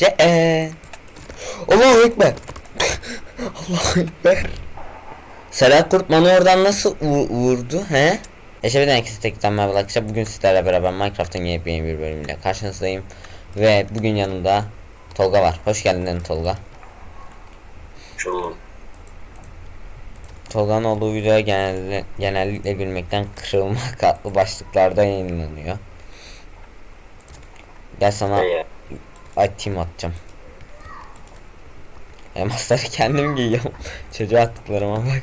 Ce e. Allahu Ekber. Allahu Ekber. Serhat Kurt bana oradan nasıl vu- vurdu he? Eşebeden ikisi tekten merhaba arkadaşlar. Bugün sizlerle beraber Minecraft'ın yepyeni bir bölümüyle karşınızdayım. Ve bugün yanımda Tolga var. Hoş geldin Tolga. Tolga'nın olduğu video genelde, genellikle gülmekten kırılmak adlı başlıklarda yayınlanıyor. Gel sana ne ya? atayım atacağım. Elmasları kendim giyiyorum. Çocuğa attıklarıma bak.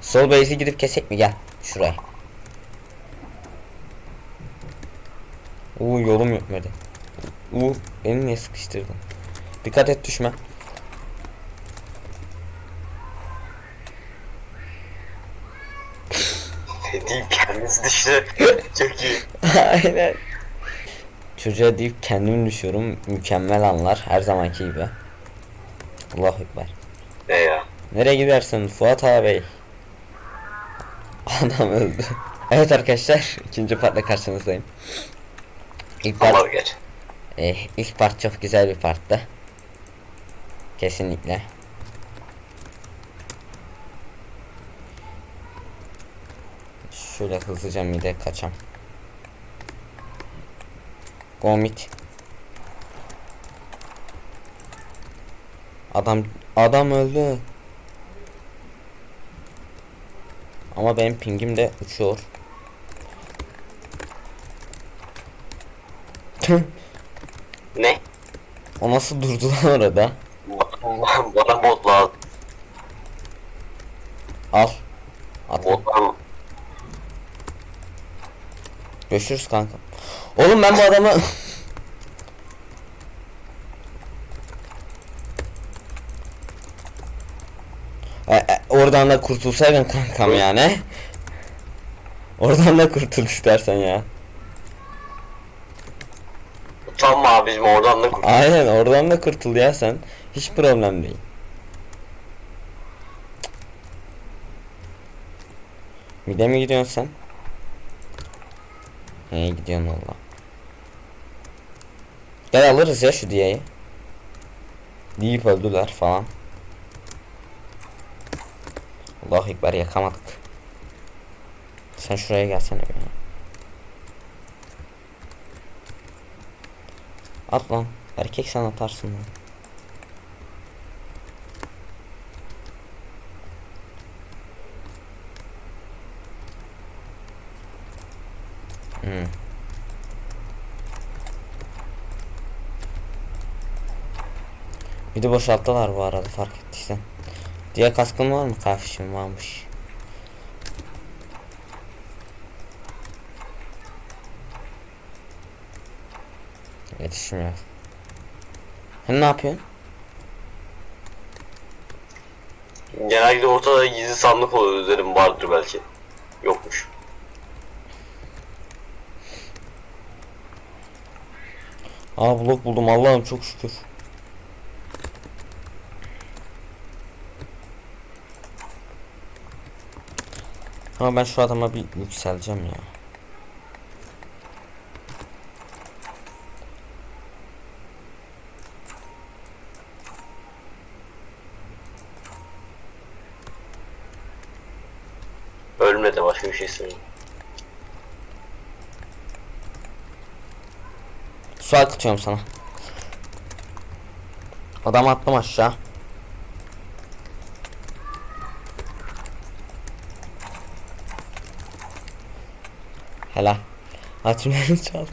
Sol base'i gidip kesek mi? Gel. Şuraya. Uuu yolum yetmedi. Uuu beni niye sıkıştırdın? Dikkat et düşme. Deyip kendisi düştü. Çok iyi. Aynen. Çocuğa deyip kendim düşüyorum. Mükemmel anlar. Her zamanki gibi. Allahu Ekber. Ne ya? Nereye gidersin Fuat ağabey? Adam öldü. Evet arkadaşlar ikinci partla karşınızdayım. İlk part, Allah geç. eh, ilk part çok güzel bir parttı. Kesinlikle. Şöyle hızlıca mide kaçam. Gomit. Adam adam öldü. Ama benim pingim de uçuyor. Ne? o nasıl durdu lan orada? Bana, bot lazım. Al. At. Bottan Görüşürüz kanka. Oğlum ben bu adamı E, e, oradan da kurtulsaydın kankam yani. Oradan da kurtul istersen ya. utanma abicim oradan da kurtul. Aynen oradan da kurtul ya sen. Hiç problem değil. Mide mi gidiyorsun sen? He gidiyorsun valla. Gel alırız ya şu diyeyi. Deyip öldüler falan. Allahu Ekber yakamadık. Sen şuraya gelsene bir. At lan. Erkek sen atarsın lan. Hmm. De boşalttılar bu arada fark ettiysen. Diğer kaskın var mı? Kardeşim varmış. Yetişmiyor. Sen ne yapıyorsun? Genellikle ortada gizli sandık oluyor dedim vardır belki. Yokmuş. Aa blok buldum Allah'ım çok şükür. Ama ben şu adama bir yükseleceğim ya. Ölme de başka bir şey söyleyeyim. Su akıtıyorum sana. Adam attım aşağı. Helal. Açmayı çaldı.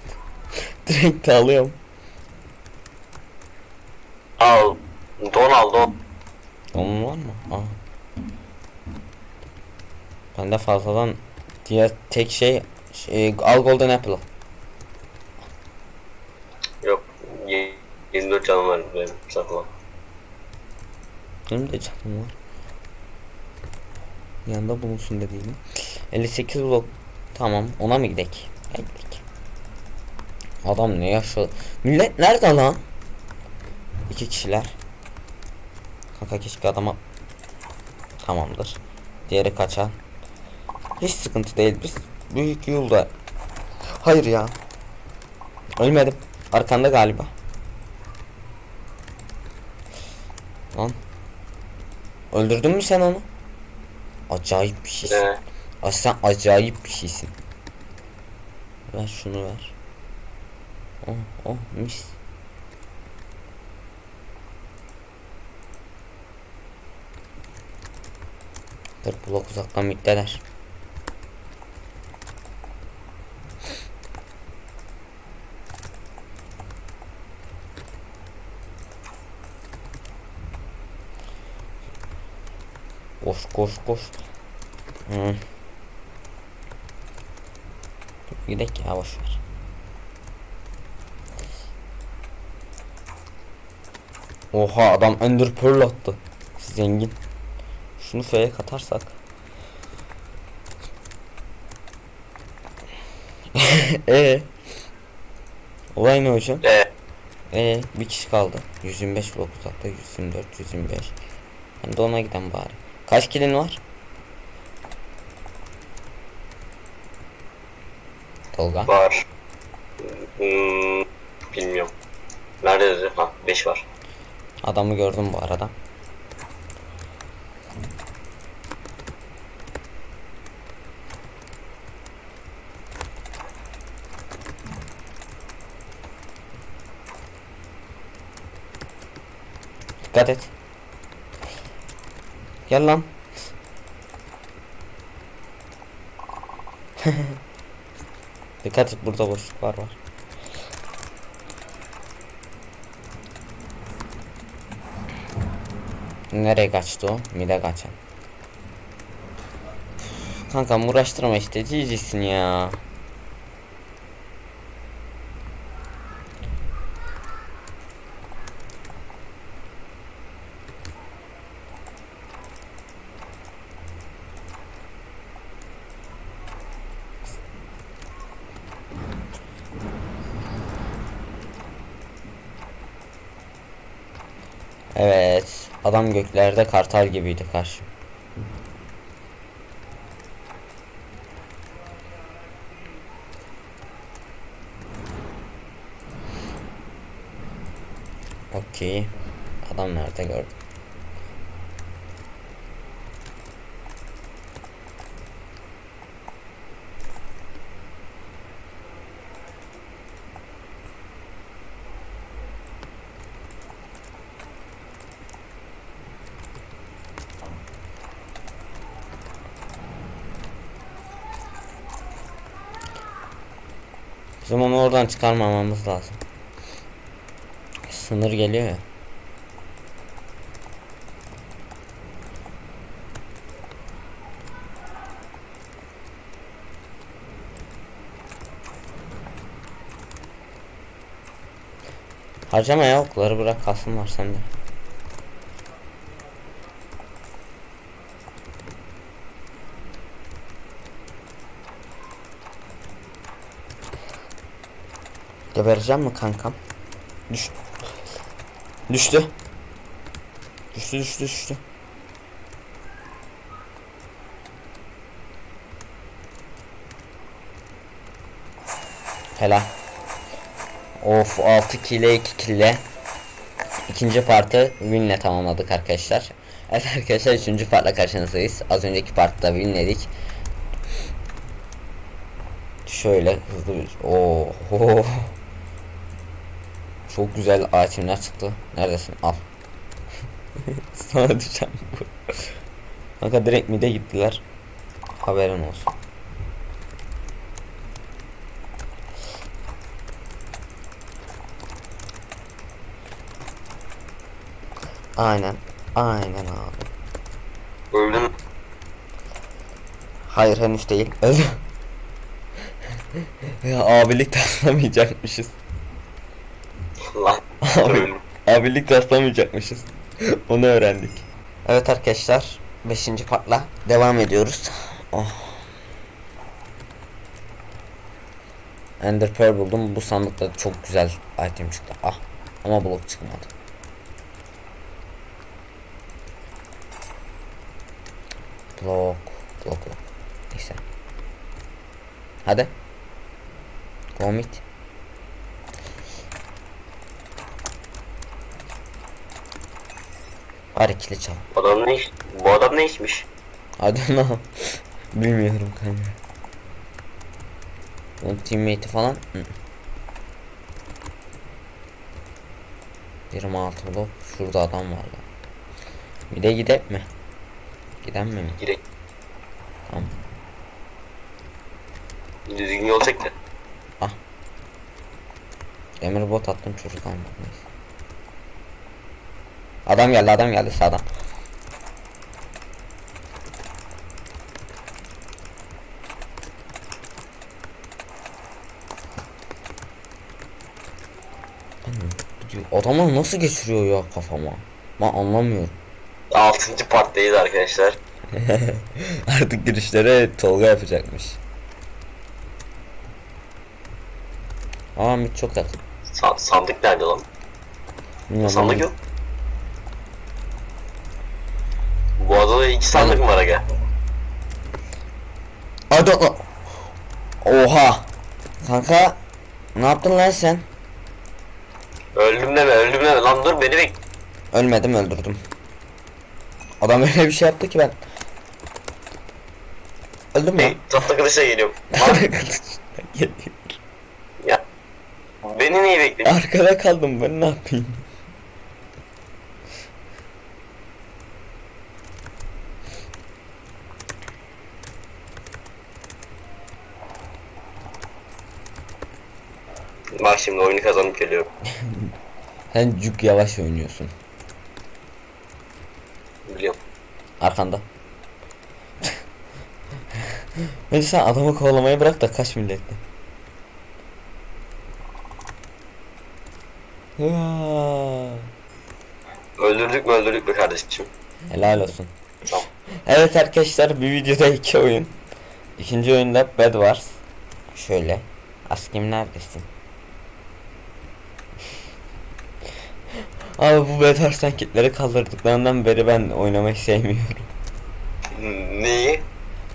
Direkt de alıyorum. Al. Don al don. Onun var mı? Aa. Bende fazladan diğer tek şey, şey al golden apple. Yok. Ye- 24 canım var benim sakla. Benim de canım var. Yanında bulunsun dediğim. 58 blok. Tamam ona mı gidek? Gel gidek. Adam ne yaşadı? Millet nerede lan? İki kişiler. Kanka keşke adama tamamdır. Diğeri kaçan. Hiç sıkıntı değil biz. Büyük yolda. Hayır ya. Ölmedim. Arkanda galiba. Lan. Öldürdün mü sen onu? Acayip bir şey. Ne? Sen acayip bir şeysin. Ver şunu ver. Oh oh mis. Dur blok uzaktan mikteler. Koş koş koş. Hı. Gidek ya boş ver. Oha adam Ender Pearl attı. Zengin. Şunu F'ye katarsak. e Olay ne hocam? e, E bir kişi kaldı. 125 blok uzakta 124 125. Ben de ona giden bari. Kaç kilin var? Tolga. var. Hmm, bilmiyorum. Nerede yazıyor? Ha 5 var. Adamı gördüm bu arada. Dikkat et. Gel lan. Dikkat et burada boşluklar var. Nereye kaçtı o? Mide kaçan. Kankam uğraştırma işte cicisin ya. Evet. Adam göklerde kartal gibiydi karşı. Okey. Adam nerede gördüm. Bizim onu oradan çıkarmamamız lazım. Sınır geliyor ya. Harcama ya okları bırak kalsın var sende. Gebereceğim mi kankam? Düş. Düştü. Düştü düştü düştü. Helal. Of 6 kile 2 kile. İkinci partı winle tamamladık arkadaşlar. Evet arkadaşlar üçüncü partla karşınızdayız. Az önceki partta winledik. Şöyle hızlı bir... Oo. Çok güzel itemler çıktı. Neredesin? Al. Sana düşeceğim bu. Kanka direkt mide gittiler. Haberin olsun. Aynen. Aynen abi. Öldüm. Hayır henüz değil. Öldü. ya abilik taslamayacakmışız. Lan. Abi, abilik taslamayacakmışız. Onu öğrendik. Evet arkadaşlar. 5. partla devam ediyoruz. Oh. Ender Pearl buldum. Bu sandıkta çok güzel item çıktı. Ah. Ama blok çıkmadı. Blok. Blok blok. Neyse. Hadi. Komit. Bari kili çal. Bu adam ne iş? Bu adam ne içmiş? Ne Bilmiyorum kanka. Onun teammate'i falan. Hı. 26 blok. Şurada adam var lan. Bir de gidek mi? Giden mi mi? Girek. Tamam. Düzgün yol çek de. Demir bot attım çocuk almadı neyse. Adam geldi adam geldi sağdan. Adamlar nasıl geçiriyor ya kafama? Ben anlamıyorum. Altıncı parttayız arkadaşlar. Artık girişlere Tolga yapacakmış. Aa mit çok yakın. Sa- sandık nerede lan? Bilmiyorum Sandık yok. Bu adada iki sandık mı var aga? Ada Oha. Kanka ne yaptın lan sen? Öldüm deme öldüm deme lan dur beni bek. Ölmedim öldürdüm. Adam öyle bir şey yaptı ki ben. Öldüm mü? Tatlı kılıçla geliyorum. Ya. Beni niye bekledin? Arkada kaldım ben ne yapayım? Bak şimdi oyunu kazanıp geliyorum. Sen cuk yavaş oynuyorsun. Biliyorum. Arkanda. Önce sen adamı kovalamayı bırak da kaç milletle. Öldürdük mü öldürdük mü kardeşim? Helal olsun. Tamam. Evet arkadaşlar bir videoda iki oyun. İkinci oyunda Bed Wars. Şöyle. Askim neredesin? Abi bu Bed Wars anketleri kaldırdıklarından beri ben oynamayı sevmiyorum. Neyi?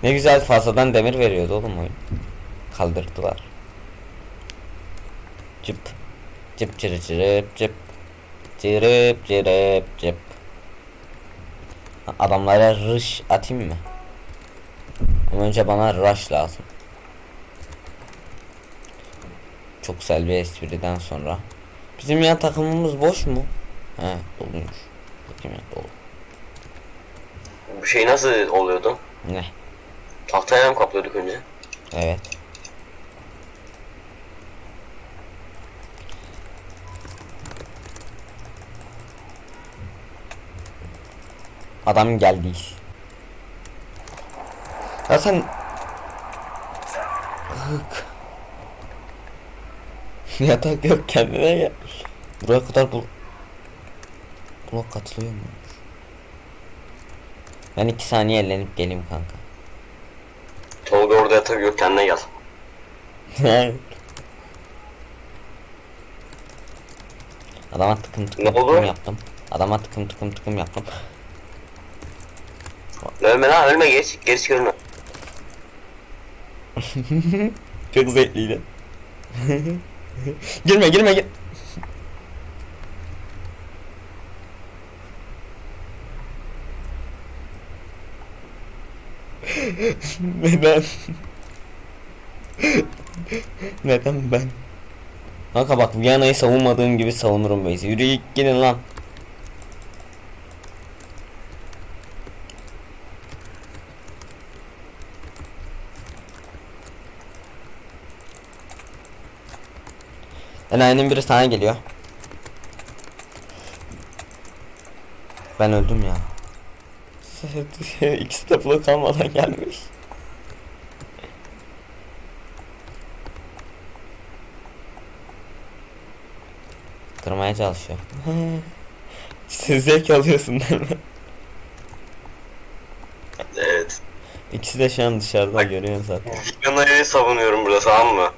Ne güzel fazladan demir veriyordu oğlum oyun. Kaldırdılar. Cıp. Cıp cırı cırıp cıp. Cırıp cırıp cıp. Adamlara rush atayım mı? Ama önce bana rush lazım. Çok güzel bir espriden sonra. Bizim yan takımımız boş mu? He doluymuş. Bakayım ya dolu. Bu şey nasıl oluyordu? Ne? Tahtaya mı kaplıyorduk önce? Evet. Adam geldi. Ya sen Hık. Yatak yok kendine gel. Buraya kadar bul. Blok katılıyor mu? Ben iki saniye ellenip geleyim kanka. Tolga orada yatak yok kendine gel. Adama tıkım tıkım Ne oldu? tıkım yaptım. Adama tıkım tıkım tıkım yaptım. Ölme lan ölme geç. Geç görme. Çok zevkliydi. girme girme gir. Neden? Neden ben? Kanka bak Viyana'yı savunmadığım gibi savunurum Beyzi. Yürü gidin lan. Enayinin biri sana geliyor. Ben öldüm ya. İkisi de blok almadan gelmiş. Kırmaya çalışıyor. Siz zevk alıyorsun değil mi? Evet. İkisi de şu an dışarıda görüyorsun zaten. Viyana'yı savunuyorum burada tamam mı?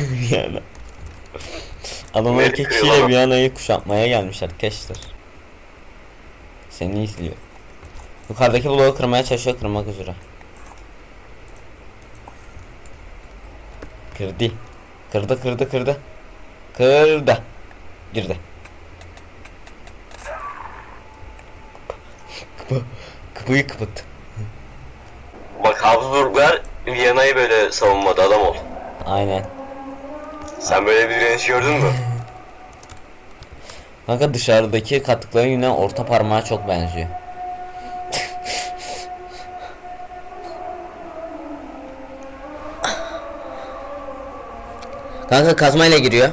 Adamlar Beni iki kişiyle Viyana'yı kuşatmaya gelmiş arkadaşlar. Seni izliyor. Yukarıdaki bloğu kırmaya çalışıyor kırmak üzere. Kırdı. Kırdı kırdı kırdı. Kırdı. Girdi. Kıpı. Kıpıyı kıpıt. Bak Habsburglar Viyana'yı böyle savunmadı adam ol. Aynen. Sen böyle bir direniş gördün mü? Kanka dışarıdaki kattıkları yine orta parmağa çok benziyor. Kanka kazmayla giriyor.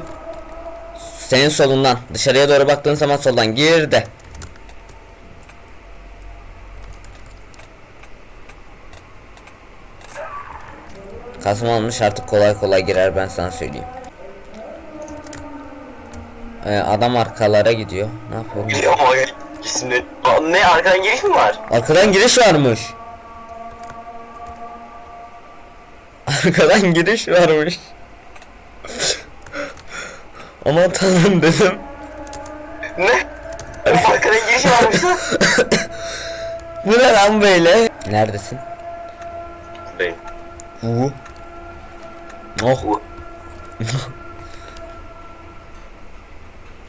Senin solundan. Dışarıya doğru baktığın zaman soldan gir de. Kazma almış artık kolay kolay girer ben sana söyleyeyim. Ee, adam arkalara gidiyor. Ne yapıyor? Biliyor ama isimleri... Ne arkadan giriş mi var? Arkadan giriş varmış. Arkadan giriş varmış. Aman tanrım dedim. Ne? arkadan giriş varmış lan. Bu ne lan böyle? Neredesin? Benim. Uuu. Oh. Bu.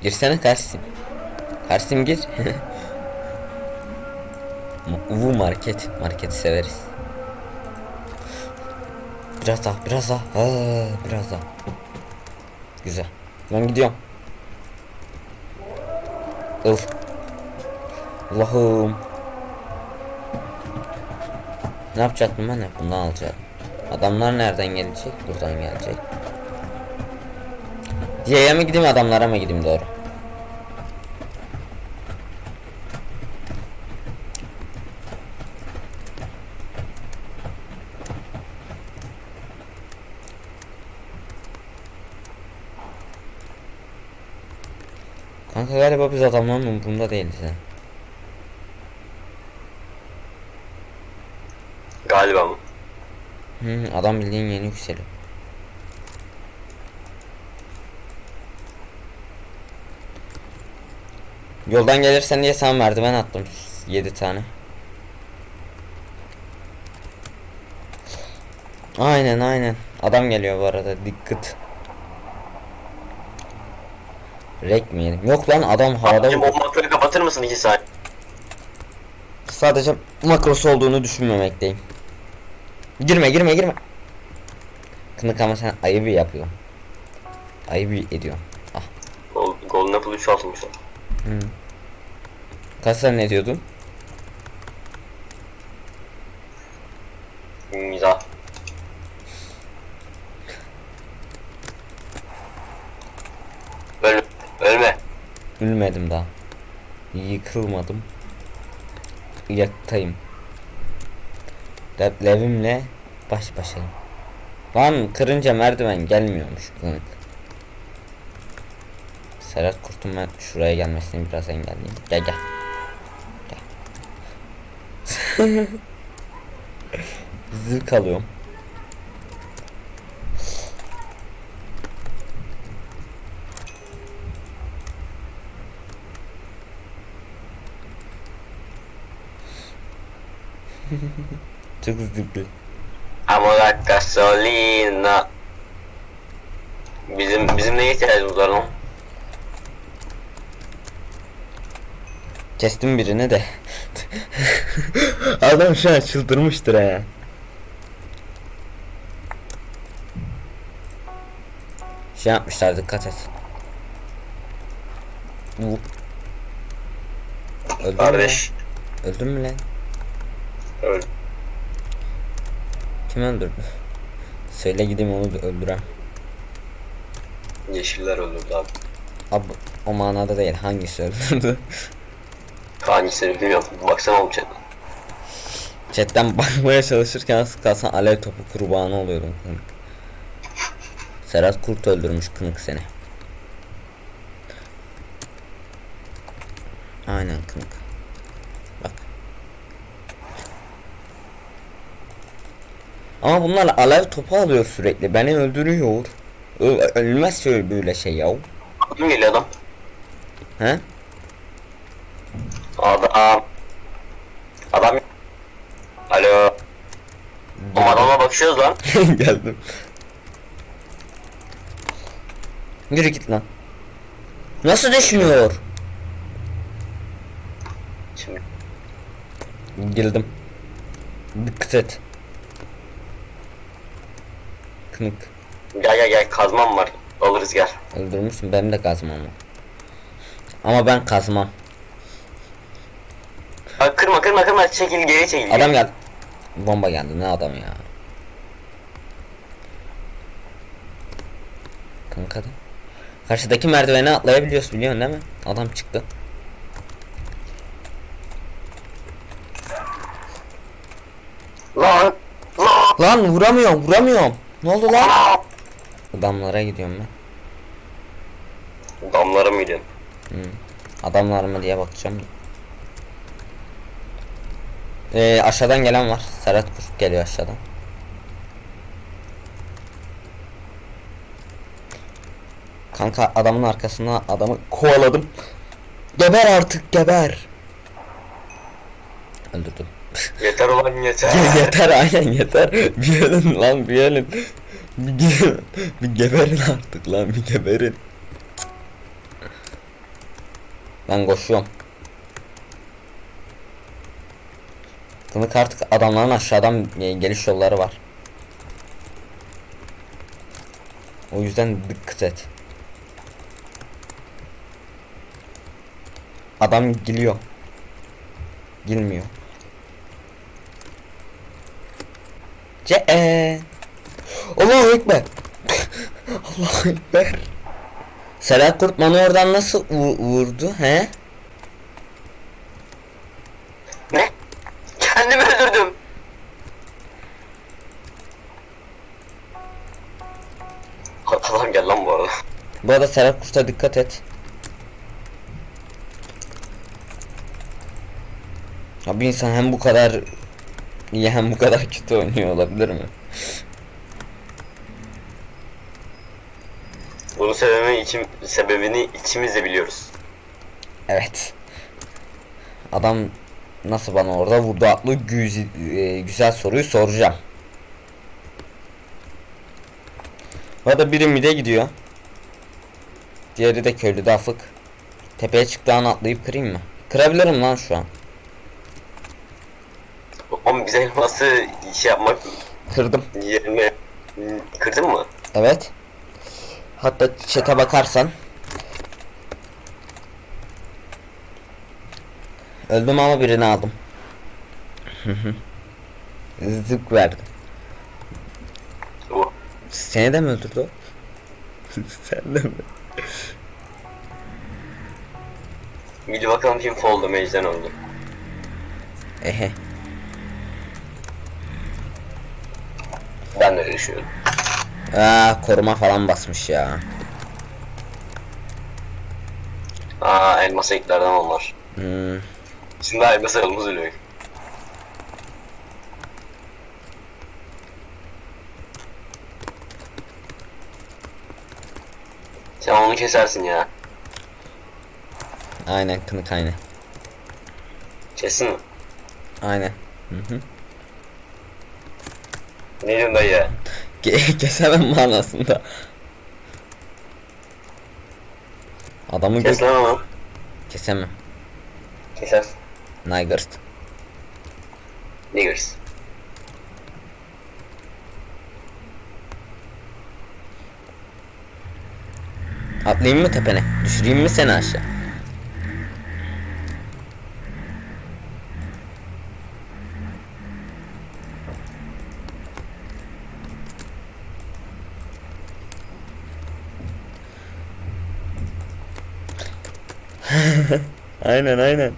Girsene Karsim. Karsim gir. Uvu market. Marketi severiz. Biraz daha, biraz daha. Ha, biraz daha. Güzel. Ben gidiyorum. Uf. Allah'ım. Ne yapacaktım ben? Bundan alacaktım. Adamlar nereden gelecek? Buradan gelecek. Diye'ye mi gideyim adamlara mı gideyim doğru? Kanka galiba biz adamların umurunda değiliz ha. Galiba mı? Hı, adam bildiğin yeni yükseliyor. Yoldan gelirsen diye sana merdiven attım 7 tane. Aynen aynen. Adam geliyor bu arada dikkat. Rek mi yedim? Yok lan adam havada Abicim o makları kapatır mısın 2 saat? Sadece makrosu olduğunu düşünmemekteyim. Girme girme girme. Kınık ama sen ayıbı yapıyorsun. Ayıbı ediyorsun. Ah. Gol- Golden Apple 3 atmış lan. Hı. Kaç sen ne diyordun? Mizah. Ölme. Ölme. Ölmedim daha. Yıkılmadım. Yaktayım. Dertlevimle baş başayım. Lan kırınca merdiven gelmiyormuş kınık. Serhat Kurt'un ben şuraya gelmesini biraz engelleyeyim. Gel gel. Gel. Zırk alıyorum. Çok zıplı. Amora gasolina. Bizim bizim neye ihtiyacımız var lan? Kestim birini de. Adam şu an çıldırmıştır ha. Şey yapmışlar dikkat et. Bu. Öldün Kardeş. mü? Öldün mü lan? Öl. Kim öldürdü? Söyle gideyim onu da öldürem. Yeşiller öldürdü abi. Abi o manada değil hangisi öldürdü? Hangisini bilmiyorum. Baksana oğlum chat. Chatten bakmaya çalışırken az kalsın alev topu kurbanı oluyordum kınık. Serhat Kurt öldürmüş kınık seni. Aynen kınık. Bak. Ama bunlar alev topu alıyor sürekli. Beni öldürüyor. Ö- ölmez şöyle böyle şey ya. Kim geliyor adam? He? Adam. Adam. Alo. O adama bakışıyoruz lan. Geldim. Yürü git lan. Nasıl düşmüyor? Şimdi Girdim. Dikkat et. Kınık. Gel gel gel kazmam var. Alırız gel. Öldürmüşsün benim de kazmam var. Ama ben kazmam. Bak kırma kırma kırma çekil geri çekil. Adam geldi. Bomba geldi ne adam ya. Kanka da. Karşıdaki merdivene atlayabiliyoruz biliyorsun değil mi? Adam çıktı. Lan lan Lan vuramıyorum vuramıyorum. Ne oldu lan? Adamlara gidiyorum ben. Damlara mı gidiyorsun? Adamlar mı diye bakacağım. Ee, aşağıdan gelen var. Serhat Kurt geliyor aşağıdan. Kanka adamın arkasına adamı kovaladım. Geber artık geber. Öldürdüm. Yeter ulan yeter. Ye- yeter aynen yeter. Bir gelin lan bir gelin. Bir gelin. Bir geberin artık lan bir geberin. Ben koşuyorum. Kınık artık adamların aşağıdan e, geliş yolları var. O yüzden dikkat et. Adam geliyor. Girmiyor. Ce e. Allahu Ekber. Allahu Ekber. Serhat Kurt bana oradan nasıl vu- vurdu he? Ne? Kendimi öldürdüm. Adam gel lan bu arada. Bu arada Serhat Kurt'a dikkat et. Ya bir insan hem bu kadar hem bu kadar kötü oynuyor olabilir mi? Bunun sebebini, içim, sebebini ikimiz de biliyoruz. Evet. Adam nasıl bana orada vurdu adlı güz- e, güzel soruyu soracağım. Bu arada biri mide gidiyor. Diğeri de köylüde afık. Tepeye çıktığı an atlayıp kırayım mı? Kırabilirim lan şu an. Bize elması şey yapmak Kırdım. yerine kırdın mı? Evet. Hatta chat'e bakarsan. Öldüm ama birini aldım. Zık verdim. Seni de mi öldürdü o? Sen de mi? Gidi bakalım kim fall damage'den öldü. Ehe. Ben de öyle düşünüyorum. Aa koruma falan basmış ya. Aa elmas eklerden onlar. Hmm. Şimdi elmas elmas ölüyor. Sen onu kesersin ya. Aynen kınık aynen. Kesin mi? Aynen. Hı hı. Ne diyorsun dayı? Ke- kesemem manasında. Adamı Kes lan onu. kesemem. Keser. Nygert. Niggers. Atlayayım mı tepene? Düşüreyim mi seni aşağı? aynen aynen.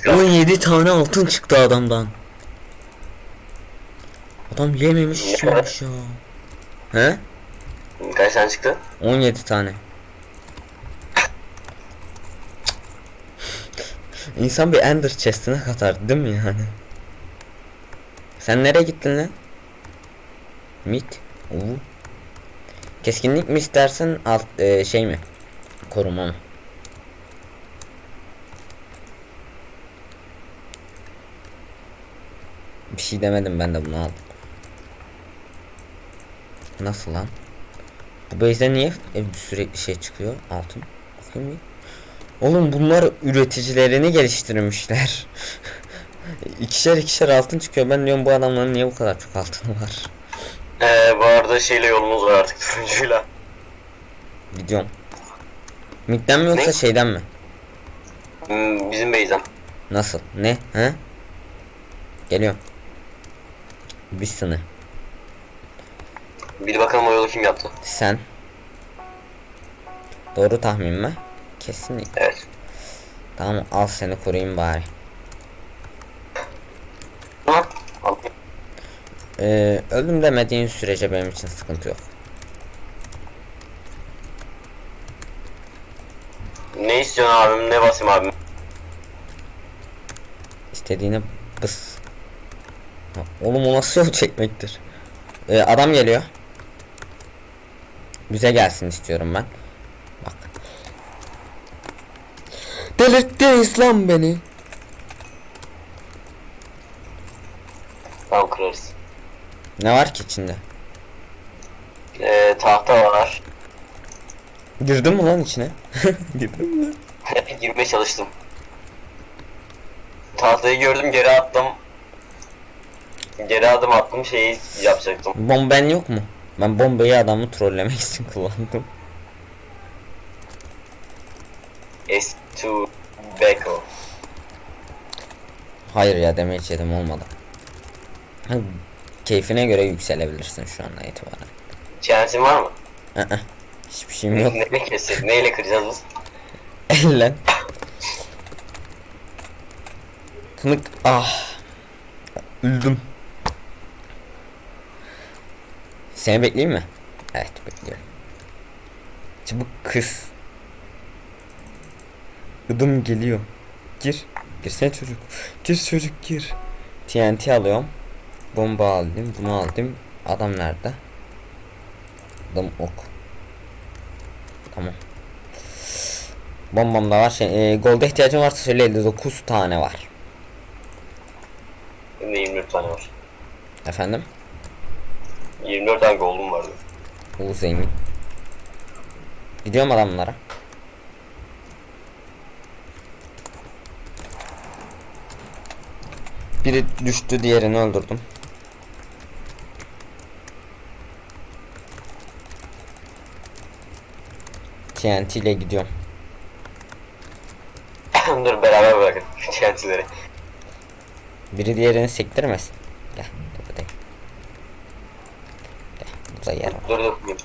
Kaldık. 17 tane altın çıktı adamdan. Adam yememiş içmemiş ya. He? Kaç tane çıktı? 17 tane. İnsan bir ender chest'ine katar değil mi yani? Sen nereye gittin lan? Mit. Oo. Keskinlik mi istersin alt e, şey mi? Koruma mı? Bir şey demedim ben de bunu aldım. Nasıl lan? Bu base'de niye e, sürekli şey çıkıyor? Altın. Bakayım bir. Oğlum bunlar üreticilerini geliştirmişler. ikişer ikişer altın çıkıyor. Ben diyorum bu adamların niye bu kadar çok altını var? Ee, bu arada şeyle yolumuz var artık turuncuyla. Gidiyorum. Mid'den mi yoksa Ne? şeyden mi? Hmm, bizim Beyzem. Nasıl? Ne? He? Geliyorum. Bir sını. Bir bakalım o yolu kim yaptı. Sen. Doğru tahmin mi? Kesinlikle. Evet. Tamam al seni koruyayım bari. Ee, öldüm demediğin sürece benim için sıkıntı yok. Ne istiyorsun abim? Ne basayım abim? İstediğini bıs. Ha, Oğlum o nasıl yol çekmektir? Ee, adam geliyor. Bize gelsin istiyorum ben. Bak. Delirttiniz lan beni. Tamam kırarız. Ne var ki içinde? Ee, tahta var. Girdin mi lan içine? Girdin mi? Girmeye çalıştım. Tahtayı gördüm geri attım. Geri adım attım şeyi yapacaktım. Bomben yok mu? Ben bombayı adamı trollemek için kullandım. S2 Beko. Hayır ya damage yedim olmadı. Keyfine göre yükselebilirsin şu anda itibaren. Chance'in var mı? Aa, hiçbir şeyim yok. Neyle kesecek? Neyle kıracağız biz? Elle. Kınık ah. Öldüm. Seni bekleyeyim mi? Evet bekliyorum. Çabuk kız. Idım geliyor. Gir. Girsene çocuk. Gir çocuk gir. TNT alıyorum. Bomba aldım. Bunu aldım. Adam nerede? Adam ok. Tamam. Bombam da var. Şey, e, golda ihtiyacım varsa söyle 59 tane var. Benim de 24 tane var. Efendim? 24 tane gold'um vardı. Bu zengin. Gidiyorum adamlara. Biri düştü diğerini öldürdüm. TNT ile gidiyorum. Dur beraber bırakın Chance'leri. Biri diğerini sektirmesin. Gel. Dur buradayım. Gel. Burada yer var. Dur dur.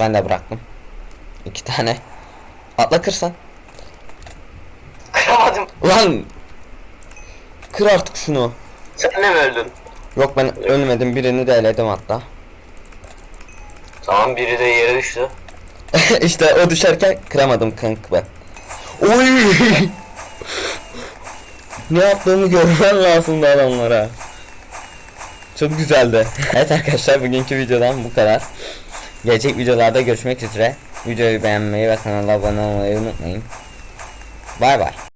Ben de bıraktım. İki tane. Atla kırsan. Kıramadım. Lan! Kır artık şunu. Sen de mi öldün? Yok ben ölmedim birini de eledim hatta. Tamam biri de yere düştü. işte o düşerken kıramadım kanka ben. Oy! ne yaptığımı görmen lazımdı adamlara. Çok güzeldi. evet arkadaşlar bugünkü videodan bu kadar. Gelecek videolarda görüşmek üzere. Videoyu beğenmeyi ve kanala abone olmayı unutmayın. Bay bay.